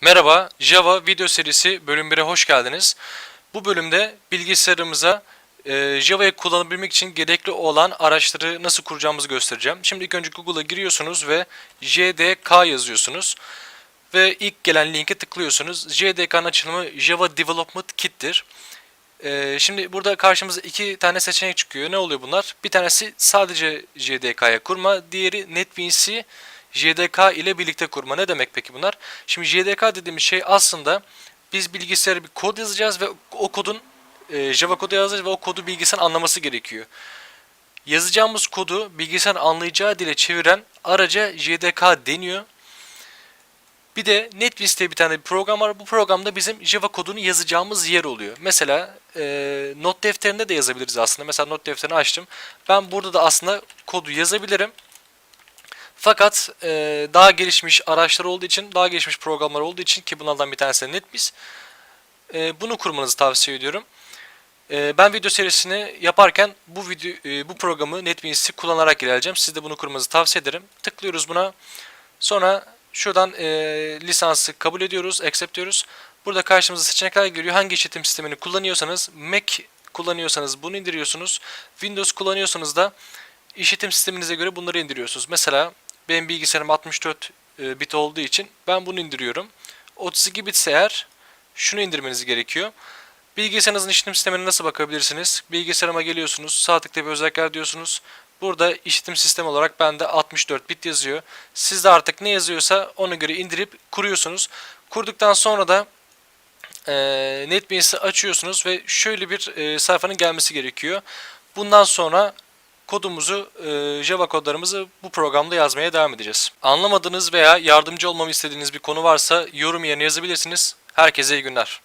Merhaba, Java video serisi bölüm 1'e hoş geldiniz. Bu bölümde bilgisayarımıza e, Java'yı kullanabilmek için gerekli olan araçları nasıl kuracağımızı göstereceğim. Şimdi ilk önce Google'a giriyorsunuz ve JDK yazıyorsunuz. Ve ilk gelen linke tıklıyorsunuz. JDK'nın açılımı Java Development Kit'tir. E, şimdi burada karşımıza iki tane seçenek çıkıyor. Ne oluyor bunlar? Bir tanesi sadece JDK'ya kurma, diğeri NetBeans'i JDK ile birlikte kurma. Ne demek peki bunlar? Şimdi JDK dediğimiz şey aslında biz bilgisayara bir kod yazacağız ve o kodun e, Java kodu yazacağız ve o kodu bilgisayarın anlaması gerekiyor. Yazacağımız kodu bilgisayarın anlayacağı dile çeviren araca JDK deniyor. Bir de diye bir tane bir program var. Bu programda bizim Java kodunu yazacağımız yer oluyor. Mesela e, not defterinde de yazabiliriz aslında. Mesela not defterini açtım. Ben burada da aslında kodu yazabilirim. Fakat e, daha gelişmiş araçlar olduğu için, daha gelişmiş programlar olduğu için ki bunlardan bir tanesi de NetBeans. E, bunu kurmanızı tavsiye ediyorum. E, ben video serisini yaparken bu video e, bu programı NetBeans'i kullanarak ilerleyeceğim. Siz de bunu kurmanızı tavsiye ederim. Tıklıyoruz buna. Sonra şuradan e, lisansı kabul ediyoruz, accept diyoruz. Burada karşımıza seçenekler geliyor. Hangi işletim sistemini kullanıyorsanız, Mac kullanıyorsanız bunu indiriyorsunuz. Windows kullanıyorsanız da işletim sisteminize göre bunları indiriyorsunuz. Mesela benim bilgisayarım 64 e, bit olduğu için ben bunu indiriyorum. 32 bitse eğer şunu indirmeniz gerekiyor. Bilgisayarınızın işletim sistemine nasıl bakabilirsiniz? Bilgisayarıma geliyorsunuz. Sağ tıkla bir özellikler diyorsunuz. Burada işletim sistemi olarak bende 64 bit yazıyor. Sizde artık ne yazıyorsa ona göre indirip kuruyorsunuz. Kurduktan sonra da e, NetBeans'i açıyorsunuz ve şöyle bir e, sayfanın gelmesi gerekiyor. Bundan sonra kodumuzu, e, Java kodlarımızı bu programda yazmaya devam edeceğiz. Anlamadığınız veya yardımcı olmamı istediğiniz bir konu varsa yorum yerine yazabilirsiniz. Herkese iyi günler.